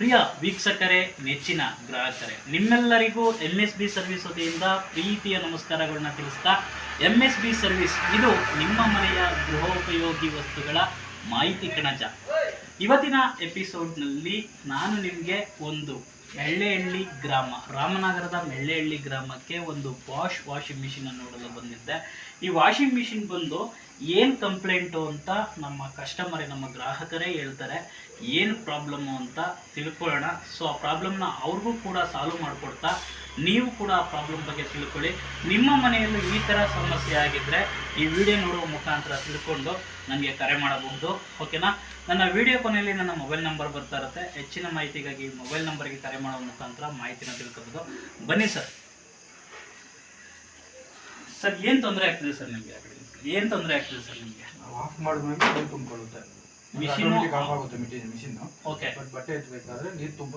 ಪ್ರಿಯ ವೀಕ್ಷಕರೇ, ನೆಚ್ಚಿನ ಗ್ರಾಹಕರೇ, ನಿಮ್ಮೆಲ್ಲರಿಗೂ ಎನ್ ಎಸ್ ಬಿ ಸರ್ವಿಸ್ ವತಿಯಿಂದ ಪ್ರೀತಿಯ ನಮಸ್ಕಾರಗಳನ್ನ ತಿಳಿಸ್ತಾ ಎಂ ಎಸ್ ಬಿ ಸರ್ವಿಸ್, ಇದು ನಿಮ್ಮ ಮನೆಯ ಗೃಹೋಪಯೋಗಿ ವಸ್ತುಗಳ ಮಾಹಿತಿ ಕಣಜ. ಇವತ್ತಿನ ಎಪಿಸೋಡ್ನಲ್ಲಿ ನಾನು ನಿಮಗೆ ಒಂದು ಮೆಳ್ಳೆಹಳ್ಳಿ ಗ್ರಾಮ, ರಾಮನಗರದ ಮೆಳ್ಳೆಹಳ್ಳಿ ಗ್ರಾಮಕ್ಕೆ ಒಂದು ವಾಶ್ ವಾಷಿಂಗ್ ಮಿಷಿನ್ ನೋಡಲು ಬಂದಿದ್ದೆ. ಈ ವಾಷಿಂಗ್ ಮಿಷಿನ್ ಬಂದು ಏನು ಕಂಪ್ಲೇಂಟು ಅಂತ ನಮ್ಮ ಕಸ್ಟಮರೇ, ನಮ್ಮ ಗ್ರಾಹಕರೇ ಹೇಳ್ತಾರೆ, ಏನು ಪ್ರಾಬ್ಲಮ್ಮು ಅಂತ ತಿಳ್ಕೊಳ್ಳೋಣ. ಸೊ ಆ ಪ್ರಾಬ್ಲಮ್ನ ಅವ್ರಿಗೂ ಕೂಡ ಸಾಲ್ವ್ ಮಾಡಿಕೊಡ್ತಾ, ನೀವು ಕೂಡ ಆ ಪ್ರಾಬ್ಲಮ್ ಬಗ್ಗೆ ತಿಳ್ಕೊಳ್ಳಿ. ನಿಮ್ಮ ಮನೆಯಲ್ಲೂ ಈ ಥರ ಸಮಸ್ಯೆ ಆಗಿದ್ದರೆ ಈ ವಿಡಿಯೋ ನೋಡುವ ಮುಖಾಂತರ ತಿಳ್ಕೊಂಡು ನನಗೆ ಕರೆ ಮಾಡಬಹುದು. ಓಕೆನಾ ನನ್ನ ವಿಡಿಯೋ ಕೊನೆಯಲ್ಲಿ ನನ್ನ ಮೊಬೈಲ್ ನಂಬರ್ ಬರ್ತಾ ಇರುತ್ತೆ. ಹೆಚ್ಚಿನ ಮಾಹಿತಿಗಾಗಿ ಮೊಬೈಲ್ ನಂಬರ್ಗೆ ಕರೆ ಮಾಡುವ ಮುಖಾಂತರ ಮಾಹಿತಿನ ತಿಳ್ಕೊಬೋದು. ಬನ್ನಿ ಸರ್. ಸರ್, ಏನು ತೊಂದರೆ ಆಗ್ತಿದೆ ಸರ್ ನಿಮಗೆ ಏನು ತೊಂದರೆ ಆಗ್ತದೆ ಸರ್ ನಿಮಗೆ? ನಾವು ಆಫ್ ಮಾಡಿದ್ಮೇಲೆ ನೀರು ತುಂಬಿಕೊಳ್ಳುತ್ತೆ. ಮಿಷಿನ್ ಆಫ್ ಆಗುತ್ತೆ ಮಿಷಿನ್ ಓಕೆ ಬಟ್ ಬಟ್ಟೆ ಎತ್ತಬೇಕಾದ್ರೆ ನೀರು ತುಂಬ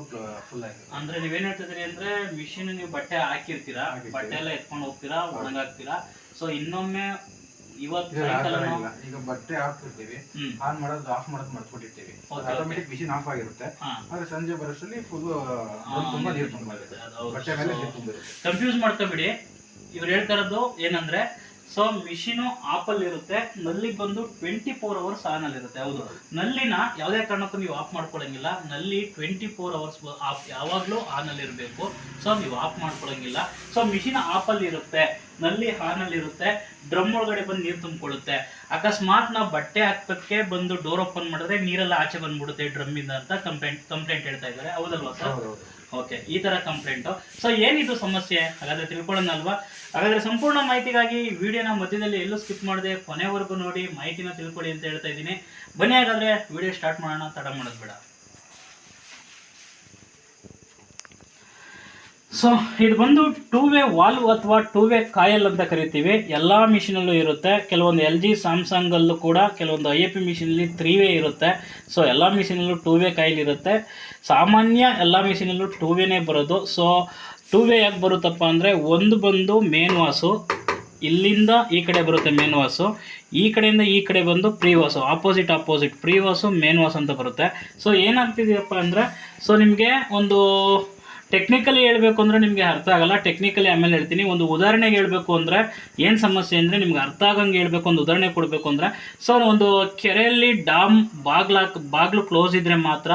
ಫುಲ್ ಆಗಿದೆ. ಅಂದ್ರೆ ನೀವೇನ್ ಹೇಳ್ತಿದ್ರಿ ಅಂದ್ರೆ ಮಿಷಿನ್ ನೀವು ಬಟ್ಟೆ ಹಾಕಿರ್ತೀರಾ? ಬಟ್ಟೆ ಎಲ್ಲ ಎತ್ಕೊಂಡು ಹೋಗ್ತೀರಾ? ಒಣಗಾಕ್ತೀರಾ? ಸೊ ಇನ್ನೊಮ್ಮೆ ಈಗ ಬಟ್ಟೆ ಹಾಕ್ತಿರ್ತೀವಿ. ಆನ್ ಮಾಡೋದು ಆಫ್ ಮಾಡೋದು ಮಾಡ್ಕೊಟ್ಟಿರ್ತೀವಿ ಆಟೋಮೆಟಿಕ್ ಮಿಷಿನ್ ಆಫ್ ಆಗಿರುತ್ತೆ. ಆದ್ರೆ ಸಂಜೆ ಬರೋಷ್ಟರಲ್ಲಿ ಫುಲ್ ತುಂಬಾ ನೀರು ತುಂಬಿರುತ್ತೆ. ಬಟ್ಟೆ ಮೇಲೆ So, ನೀರು ತುಂಬಿರುತ್ತೆ. ಕನ್ಫ್ಯೂಸ್ ಮಾಡ್ಕೊಬಿಡಿ. ಇವ್ರು ಹೇಳ್ತಾ ಇರೋದು ಏನಂದ್ರೆ ಸೊ ಮಿಷಿನು ಆಪಲ್ಲಿ ಇರುತ್ತೆ. ನಲ್ಲಿ ಬಂದು ಟ್ವೆಂಟಿ ಫೋರ್ ಅವರ್ಸ್ ಅಲ್ಲಿ ಇರುತ್ತೆ. ಹೌದು. ನಲ್ಲಿನ ಯಾವುದೇ ಕಾರಣಕ್ಕೂ ನೀವು ಆಫ್ ಮಾಡ್ಕೊಳಂಗಿಲ್ಲ. ನಲ್ಲಿ ಟ್ವೆಂಟಿ ಫೋರ್ ಅವರ್ಸ್ ಆಫ್ ಯಾವಾಗಲೂ ಅಲ್ಲಿ ಇರಬೇಕು. ಸೊ ನೀವು ಆಫ್ ಮಾಡ್ಕೊಳಂಗಿಲ್ಲ. ಸೊ ಮಿಷಿನ್ ಆಪಲ್ಲಿ ಇರುತ್ತೆ. ನಲ್ಲಿ ಆನ್ ಅಲ್ಲಿ ಇರುತ್ತೆ. ಡ್ರಮ್ ಒಳಗಡೆ ಬಂದು ನೀರು ತುಂಬಿಕೊಳ್ಳುತ್ತೆ. ಅಕಸ್ಮಾತ್ ನಾವು ಬಟ್ಟೆ ಹಾಕಕ್ಕೆ ಬಂದು ಡೋರ್ ಓಪನ್ ಮಾಡಿದ್ರೆ ನೀರೆಲ್ಲ ಆಚೆ ಬಂದ್ಬಿಡುತ್ತೆ ಡ್ರಮ್ ಇಂದ ಅಂತ ಕಂಪ್ಲೇಂಟ್ ಕಂಪ್ಲೇಂಟ್ ಹೇಳ್ತಾ ಇದ್ದಾರೆ. ಹೌದಲ್ವಾ ಸರ್ ಓಕೆ ಈ ತರ ಕಂಪ್ಲೇಂಟು ಸೊ ಏನಿದು ಸಮಸ್ಯೆ? ಹಾಗಾದ್ರೆ ತಿಳ್ಕೊಳ್ಳೋಣಲ್ವಾ? ಹಾಗಾದ್ರೆ ಸಂಪೂರ್ಣ ಮಾಹಿತಿಗಾಗಿ ವಿಡಿಯೋನ ಮಧ್ಯದಲ್ಲಿ ಎಲ್ಲೂ ಸ್ಕಿಪ್ ಮಾಡದೆ ಕೊನೆವರೆಗೂ ನೋಡಿ ಮಾಹಿತಿನ ತಿಳ್ಕೊಳ್ಳಿ ಅಂತ ಹೇಳ್ತಾ ಇದ್ದೀನಿ. ಬನ್ನಿ ಹಾಗಾದ್ರೆ ವಿಡಿಯೋ ಸ್ಟಾರ್ಟ್ ಮಾಡೋಣ, ತಡ ಮಾಡೋದು ಬೇಡ. ಸೊ ಇದು ಬಂದು ಟೂ ವೇ ವಾಲ್ವ್ ಅಥವಾ ಟೂ ವೇ ಕಾಯಲ್ ಅಂತ ಕರಿತೀವಿ. ಎಲ್ಲ ಮಿಷಿನಲ್ಲೂ ಇರುತ್ತೆ. ಕೆಲವೊಂದು ಎಲ್ ಜಿ ಸ್ಯಾಮ್ಸಂಗಲ್ಲೂ ಕೂಡ, ಕೆಲವೊಂದು ಐ ಎ ಪಿ ಮಿಷಿನಲ್ಲಿ ತ್ರೀ ವೇ ಇರುತ್ತೆ. ಸೊ ಎಲ್ಲ ಮಿಷಿನಲ್ಲೂ ಟೂ ವೇ ಕಾಯಿಲ್ ಇರುತ್ತೆ. ಸಾಮಾನ್ಯ ಎಲ್ಲ ಮಿಷಿನಲ್ಲೂ ಟೂ ವೇನೇ ಬರೋದು. ಸೊ ಟೂ ವೇ ಯಾಕೆ ಬರುತ್ತಪ್ಪ ಅಂದರೆ, ಒಂದು ಬಂದು ಮೇನ್ ವಾಸು, ಇಲ್ಲಿಂದ ಈ ಕಡೆ ಬರುತ್ತೆ ಮೇನ್ ವಾಸು, ಈ ಕಡೆಯಿಂದ ಈ ಕಡೆ ಬಂದು pre wash opposite opposite pre wash main wash ಅಂತ ಬರುತ್ತೆ. ಸೊ ಏನಾಗ್ತಿದೆಯಪ್ಪ ಅಂದರೆ ಸೊ ನಿಮಗೆ ಒಂದು ಟೆಕ್ನಿಕಲಿ ಹೇಳಬೇಕು ಅಂದರೆ ನಿಮಗೆ ಅರ್ಥ ಆಗಲ್ಲ. ಟೆಕ್ನಿಕಲಿ ಆಮೇಲೆ ಹೇಳ್ತೀನಿ. ಒಂದು ಉದಾಹರಣೆಗೆ ಹೇಳಬೇಕು ಅಂದರೆ ಏನು ಸಮಸ್ಯೆ ಅಂದರೆ ನಿಮ್ಗೆ ಅರ್ಥ ಆಗಂಗೆ ಹೇಳಬೇಕು, ಒಂದು ಉದಾಹರಣೆ ಕೊಡಬೇಕು ಅಂದರೆ. ಸೊ ಒಂದು ಕೆರೆಯಲ್ಲಿ ಡ್ಯಾಮ್ ಬಾಗ್ಲಾಕ್ ಬಾಗಿಲು ಕ್ಲೋಸ್ ಇದ್ದರೆ ಮಾತ್ರ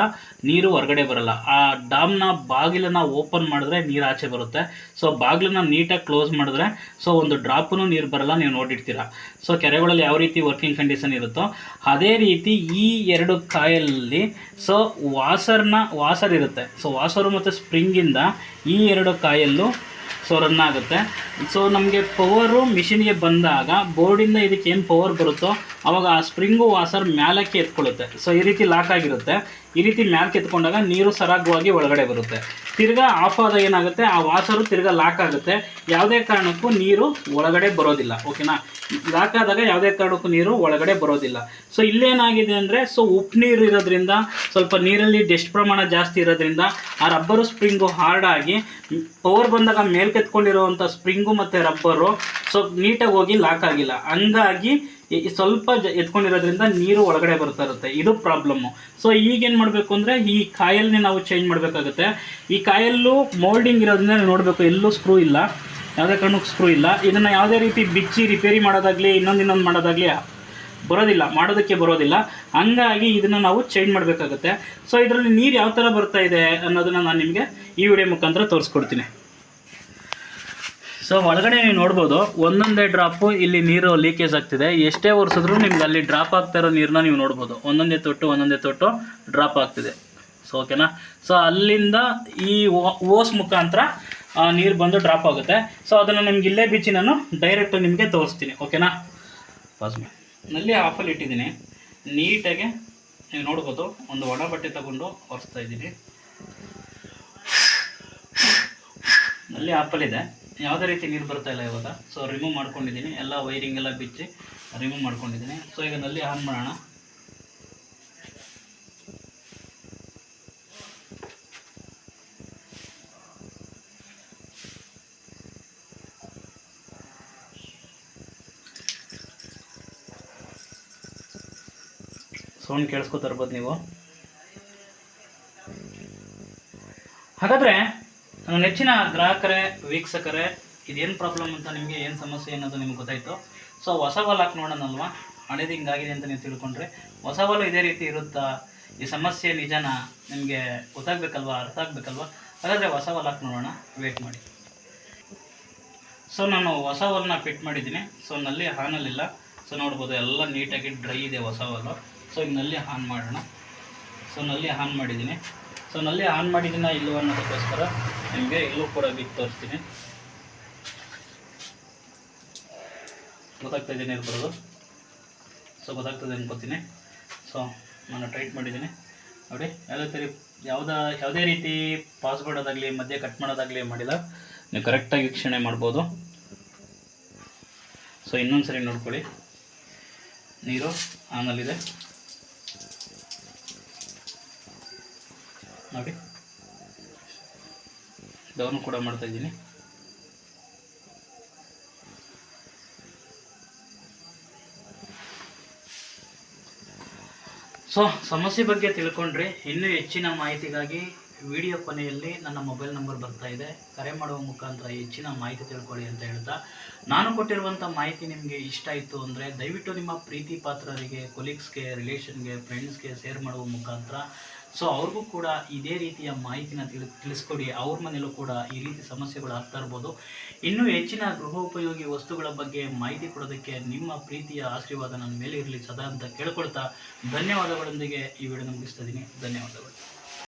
ನೀರು ಹೊರಗಡೆ ಬರಲ್ಲ. ಆ ಡ್ಯಾಮ್ನ ಬಾಗಿಲನ್ನ ಓಪನ್ ಮಾಡಿದ್ರೆ ನೀರು ಆಚೆ ಬರುತ್ತೆ. ಸೊ ಬಾಗಿಲನ್ನ ನೀಟಾಗಿ ಕ್ಲೋಸ್ ಮಾಡಿದ್ರೆ ಸೊ ಒಂದು ಡ್ರಾಪೂ ನೀರು ಬರಲ್ಲ, ನೀವು ನೋಡಿರ್ತೀರ. ಸೊ ಕೆರೆಗಳಲ್ಲಿ ಯಾವ ರೀತಿ ವರ್ಕಿಂಗ್ ಕಂಡೀಷನ್ ಇರುತ್ತೋ, ಅದೇ ರೀತಿ ಈ ಎರಡು ಕಾಯಲ್ಲಿ ಸೊ ವಾಸರ್ನ ವಾಸರ್ ಇರುತ್ತೆ. ಸೊ ವಾಸರು ಮತ್ತು ಸ್ಪ್ರಿಂಗಿಂದ ಈ ಎರಡು ಕಾಯಲ್ಲೂ ಸೊ ರನ್ ಆಗುತ್ತೆ ಸೊ ನಮಗೆ ಪವರು ಮಿಷಿನ್ಗೆ ಬಂದಾಗ ಬೋರ್ಡಿಂದ ಇದಕ್ಕೆ ಏನು ಪವರ್ ಬರುತ್ತೋ, ಅವಾಗ ಆ ಸ್ಪ್ರಿಂಗು ವಾಸರ್ ಮ್ಯಾಲಕ್ಕೆ ಎತ್ಕೊಳ್ಳುತ್ತೆ. ಸೊ ಈ ರೀತಿ ಲಾಕ್ ಆಗಿರುತ್ತೆ. ಈ ರೀತಿ ಮ್ಯಾಲಕ್ಕೆ ಎತ್ಕೊಂಡಾಗ ನೀರು ಸರಾಗವಾಗಿ ಒಳಗಡೆ ಬರುತ್ತೆ. ತಿರ್ಗಾ ಆಫ್ ಆದಾಗ ಏನಾಗುತ್ತೆ, ಆ ವಾಸರು ತಿರ್ಗಾ ಲಾಕ್ ಆಗುತ್ತೆ. ಯಾವುದೇ ಕಾರಣಕ್ಕೂ ನೀರು ಒಳಗಡೆ ಬರೋದಿಲ್ಲ ಓಕೆನಾ ಲಾಕ್ ಆದಾಗ ಯಾವುದೇ ಕಾರಣಕ್ಕೂ ನೀರು ಒಳಗಡೆ ಬರೋದಿಲ್ಲ. ಸೊ ಇಲ್ಲೇನಾಗಿದೆ ಅಂದರೆ ಸೊ ಉಪ್ಪು ನೀರು ಇರೋದ್ರಿಂದ, ಸ್ವಲ್ಪ ನೀರಲ್ಲಿ ಡೆಸ್ಟ್ ಪ್ರಮಾಣ ಜಾಸ್ತಿ ಇರೋದ್ರಿಂದ, ಆ ರಬ್ಬರು ಸ್ಪ್ರಿಂಗು ಆಗಿ ಪವರ್ ಬಂದಾಗ ಮೇಲ್ಕೆತ್ಕೊಂಡಿರುವಂಥ ಸ್ಪ್ರಿಂಗು ಮತ್ತು ರಬ್ಬರು. ಸೊ, ನೀಟಾಗಿ ಹೋಗಿ ಲಾಕ್ ಆಗಿಲ್ಲ. ಹಂಗಾಗಿ ಸ್ವಲ್ಪ ಜ ಎತ್ಕೊಂಡಿರೋದ್ರಿಂದ ನೀರು ಒಳಗಡೆ ಬರ್ತಾ ಇರುತ್ತೆ. ಇದು ಪ್ರಾಬ್ಲಮ್ಮು ಸೊ ಈಗೇನು ಮಾಡಬೇಕು ಅಂದರೆ, ಈ ಕಾಯಲ್ನೇ ನಾವು ಚೇಂಜ್ ಮಾಡಬೇಕಾಗುತ್ತೆ. ಈ ಕಾಯಲ್ಲು ಮೋಲ್ಡಿಂಗ್ ಇರೋದ್ರಿಂದ ನೋಡಬೇಕು, ಎಲ್ಲೂ ಸ್ಕ್ರೂ ಇಲ್ಲ. ಯಾವುದೇ ಕಾರಣಕ್ಕೂ ಸ್ಕ್ರೂ ಇಲ್ಲ. ಇದನ್ನು ಯಾವುದೇ ರೀತಿ ಬಿಚ್ಚಿ ರಿಪೇರಿ ಮಾಡೋದಾಗಲಿ, ಇನ್ನೊಂದು ಇನ್ನೊಂದು ಮಾಡೋದಾಗಲಿ, ಬರೋದಿಲ್ಲ. ಮಾಡೋದಕ್ಕೆ ಬರೋದಿಲ್ಲ. ಹಂಗಾಗಿ ಇದನ್ನು ನಾವು ಚೇಂಜ್ ಮಾಡಬೇಕಾಗುತ್ತೆ. ಸೊ, ಇದರಲ್ಲಿ ನೀರು ಯಾವ ಥರ ಬರ್ತಾ ಇದೆ ಅನ್ನೋದನ್ನು ನಾನು ನಿಮಗೆ ಈ ವಿಡಿಯೋ ಮುಖಾಂತರ ತೋರಿಸ್ಕೊಡ್ತೀನಿ. ಸೊ ಒಳಗಡೆ ನೀವು ನೋಡ್ಬೋದು, ಒಂದೊಂದೇ ಡ್ರಾಪು ಇಲ್ಲಿ ನೀರು ಲೀಕೇಜ್ ಆಗ್ತಿದೆ. ಎಷ್ಟೇ ಒರೆಸಿದ್ರು ನಿಮ್ಗೆ ಅಲ್ಲಿ ಡ್ರಾಪ್ ಆಗ್ತಾ ಇರೋ ನೀರನ್ನ ನೀವು ನೋಡ್ಬೋದು. ಒಂದೊಂದೇ ತೊಟ್ಟು ಒಂದೊಂದೇ ತೊಟ್ಟು ಡ್ರಾಪ್ ಆಗ್ತಿದೆ. ಸೊ ಓಕೆನಾ ಸೊ ಅಲ್ಲಿಂದ ಈ ಓಸ್ ಮುಖಾಂತರ ನೀರು ಬಂದು ಡ್ರಾಪ್ ಆಗುತ್ತೆ. ಸೊ ಅದನ್ನು ನಿಮ್ಗೆ ಇಲ್ಲೇ ಬಿಚ್ಚಿ ನಾನು ಡೈರೆಕ್ಟ್ ನಿಮಗೆ ತೋರಿಸ್ತೀನಿ. ಓಕೆನಾ ಪಾಸ್ ಮಾಡಿ ನಲ್ಲಿ ಆಫಲ್ಲಿ ಇಟ್ಟಿದ್ದೀನಿ. ನೀಟಾಗಿ ನೀವು ನೋಡ್ಬೋದು, ಒಂದು ಒಣ ಬಟ್ಟೆ ತಗೊಂಡು ಒರೆಸ್ತಾ ಇದ್ದೀನಿ. ನಲ್ಲಿ ಆಪಲ್ಲಿದೆ ಯಾವುದೇ ರೀತಿ ನೀರು ಬರ್ತಾ ಇಲ್ಲ ಇವಾಗ. ಸೊ ರಿಮೂವ್ ಮಾಡ್ಕೊಂಡಿದ್ದೀನಿ. ಎಲ್ಲ ವೈರಿಂಗ್ ಎಲ್ಲ ಬಿಚ್ಚಿ ರಿಮೂವ್ ಮಾಡ್ಕೊಂಡಿದ್ದೀನಿ. ಸೊ ಈಗ ನಲ್ಲಿ ಆನ್ ಮಾಡೋಣ. ಸೌಂಡ್ ಕೇಳಿಸ್ಕೊತಾ ಇರ್ಬೋದು ನೀವು. ಹಾಗಾದರೆ ನನ್ನ ನೆಚ್ಚಿನ ಗ್ರಾಹಕರೇ, ವೀಕ್ಷಕರೇ, ಇದೇನು ಪ್ರಾಬ್ಲಮ್ ಅಂತ ನಿಮಗೆ ಏನು ಸಮಸ್ಯೆ ಅನ್ನೋದು ನಿಮ್ಗೆ ಗೊತ್ತಾಯಿತು. ಸೊ ಹೊಸ ವಾಲ್ ಹಾಕಿ ನೋಡೋಣಲ್ವಾ? ಹಳೇದು ಹಿಂಗಾಗಿದೆ ಅಂತ ನೀವು ತಿಳ್ಕೊಂಡ್ರೆ. ಹೊಸ ಇದೇ ರೀತಿ ಇರುತ್ತಾ? ಈ ಸಮಸ್ಯೆ ನಿಜನ ನಿಮಗೆ ಗೊತ್ತಾಗಬೇಕಲ್ವಾ? ಅರ್ಥ ಆಗಬೇಕಲ್ವಾ? ಹಾಗಾದರೆ ಹೊಸ ಹಾಕಿ ನೋಡೋಣ. ವೇಟ್ ಮಾಡಿ. ಸೊ ನಾನು ಹೊಸ ವಾಲ್ನ ಫಿಟ್ ಮಾಡಿದ್ದೀನಿ. ಸೊ ನಲ್ಲಿ ಹಾನಲ್ಲಿಲ್ಲ. ಸೊ ನೋಡ್ಬೋದು ಎಲ್ಲ ನೀಟಾಗಿ ಡ್ರೈ ಇದೆ ಹೊಸ ವಾಲು ಸೊ ಈಗ ನಲ್ಲಿ ಆನ್ ಮಾಡೋಣ. ಸೊ ನಲ್ಲಿ ಆನ್ ಮಾಡಿದ್ದೀನಿ. ಸೊ ನಲ್ಲಿ ಆನ್ ಮಾಡಿದ್ದೀನ ಇಲ್ಲೋ ಅನ್ನೋದಕ್ಕೋಸ್ಕರ ನಿಮಗೆ ಇಲ್ಲೂ ಕೂಡ ಬಿದ್ದು ತೋರಿಸ್ತೀನಿ. ಗೊತ್ತಾಗ್ತಾ ಇದ್ದೀನಿ ಬರೋದು? ಸೊ ಗೊತ್ತಾಗ್ತದೆ ಅನ್ಕೋತೀನಿ ಸೊ ನಾನು ಟೈಟ್ ಮಾಡಿದ್ದೀನಿ ನೋಡಿ, ಯಾವುದೇ ಯಾವುದ, ಯಾವುದೇ ರೀತಿ ಪಾಸ್ ಮಾಡೋದಾಗಲಿ ಮಧ್ಯೆ ಕಟ್ ಮಾಡೋದಾಗಲಿ ಮಾಡಿಲ್ಲ. ನೀವು ಕರೆಕ್ಟಾಗಿ ವೀಕ್ಷಣೆ ಮಾಡ್ಬೋದು. ಸೊ ಇನ್ನೊಂದು ಸರಿ ನೋಡ್ಕೊಳ್ಳಿ. ನೀರು ಆನಲ್ಲಿದೆ ನೋಡಿ. ಡೌನ್ ಕೂಡ ಮಾಡ್ತಾ ಇದ್ದೀನಿ. ಸೊ, ಸಮಸ್ಯೆ ಬಗ್ಗೆ ತಿಳ್ಕೊಂಡ್ರೆ. ಇನ್ನೂ ಹೆಚ್ಚಿನ ಮಾಹಿತಿಗಾಗಿ ವಿಡಿಯೋ ಕೊನೆಯಲ್ಲಿ ನನ್ನ ಮೊಬೈಲ್ ನಂಬರ್ ಬರ್ತಾ ಇದೆ. ಕರೆ ಮಾಡುವ ಮುಖಾಂತರ ಹೆಚ್ಚಿನ ಮಾಹಿತಿ ತಿಳ್ಕೊಳ್ಳಿ ಅಂತ ಹೇಳ್ತಾ. ನಾನು ಕೊಟ್ಟಿರುವಂಥ ಮಾಹಿತಿ ನಿಮಗೆ ಇಷ್ಟ ಇತ್ತು ಅಂದರೆ ದಯವಿಟ್ಟು ನಿಮ್ಮ ಪ್ರೀತಿ ಪಾತ್ರರಿಗೆ ಕೊಲೀಗ್ಸ್ಗೆ ರಿಲೇಷನ್ಗೆ ಫ್ರೆಂಡ್ಸ್ಗೆ ಶೇರ್ ಮಾಡುವ ಮುಖಾಂತರ ಸೊ ಅವ್ರಿಗೂ ಕೂಡ ಇದೇ ರೀತಿಯ ಮಾಹಿತಿನ ತಿಳಿ, ತಿಳಿಸ್ಕೊಡಿ. ಅವ್ರ ಮನೇಲೂ ಕೂಡ ಈ ರೀತಿ ಸಮಸ್ಯೆಗಳು ಆಗ್ತಾ ಇರ್ಬೋದು. ಇನ್ನೂ ಹೆಚ್ಚಿನ ಗೃಹೋಪಯೋಗಿ ವಸ್ತುಗಳ ಬಗ್ಗೆ ಮಾಹಿತಿ ಕೊಡೋದಕ್ಕೆ ನಿಮ್ಮ ಪ್ರೀತಿಯ ಆಶೀರ್ವಾದ ನನ್ನ ಮೇಲೆ ಇರಲಿ. ಸದಾ ಅಂತ ಕೇಳ್ಕೊಳ್ತಾ ಧನ್ಯವಾದಗಳೊಂದಿಗೆ ಈ ವಿಡಿಯೋ ಮುಗಿಸ್ತಾ ಇದ್ದೀನಿ. ಧನ್ಯವಾದಗಳು.